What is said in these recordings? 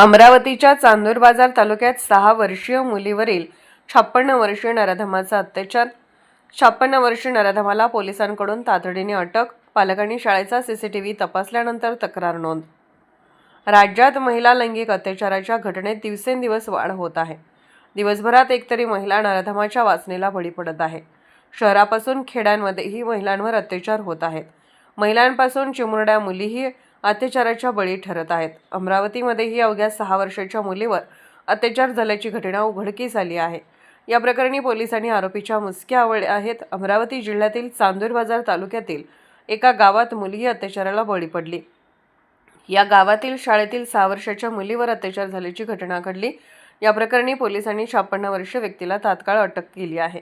अमरावतीच्या चांदूर बाजार तालुक्यात सहा वर्षीय मुलीवरील छप्पन्न वर्षीय नराधमाचा अत्याचार. छप्पन्न वर्षीय नराधमाला पोलिसांकडून तातडीने अटक पालकांनी शाळेचा सीसीटीव्ही तपासल्यानंतर तक्रार नोंद. राज्यात महिला लैंगिक अत्याचाराच्या घटनेत दिवसेंदिवस वाढ होत आहे. दिवसभरात एकतरी महिला नराधमाच्या वाचनेला बळी पडत आहे. शहरापासून खेड्यांमध्येही महिलांवर अत्याचार होत आहेत. महिलांपासून चिमुरड्या मुलीही अत्याचाराच्या बळी ठरत आहेत. अमरावतीमध्येही अवघ्या सहा वर्षाच्या मुलीवर अत्याचार झाल्याची घटना उघडकीस आली आहे. या प्रकरणी पोलिसांनी आरोपीच्या मुसक्या आवळल्या आहेत. अमरावती जिल्ह्यातील चांदूर बाजार तालुक्यातील एका गावात मुलगी अत्याचाराला बळी पडली. या गावातील शाळेतील सहा वर्षाच्या मुलीवर अत्याचार झाल्याची घटना घडली. या प्रकरणी पोलिसांनी छापन्न वर्ष व्यक्तीला तात्काळ अटक केली आहे.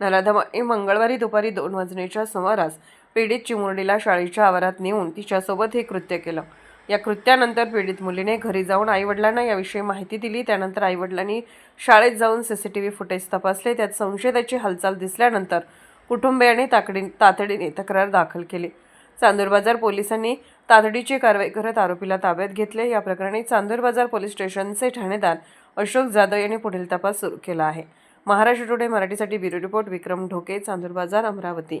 नराधमाने मंगळवारी दुपारी दोन वाजण्याच्या सुमारास पीडित चिमुरडीला शाळेच्या आवारात नेऊन तिच्यासोबत हे कृत्य केलं. या कृत्यानंतर पीडित मुलीने घरी जाऊन आईवडिलांना याविषयी माहिती दिली. त्यानंतर आईवडिलांनी शाळेत जाऊन C C T V footage तपासले. त्यात संशयिताची हालचाल दिसल्यानंतर कुटुंबियाने ताकडी तातडीने तक्रार दाखल केली. चांदूर बाजार पोलिसांनी तातडीची कारवाई करत आरोपीला ताब्यात घेतले. या प्रकरणी चांदूर बाजार पोलीस स्टेशनचे ठाणेदार अशोक जाधव यांनी पुढील तपास सुरू केला आहे. महाराष्ट्र टुडे मराठीसाठी ब्युरो रिपोर्ट विक्रम ढोके चांदूर बाजार अमरावती.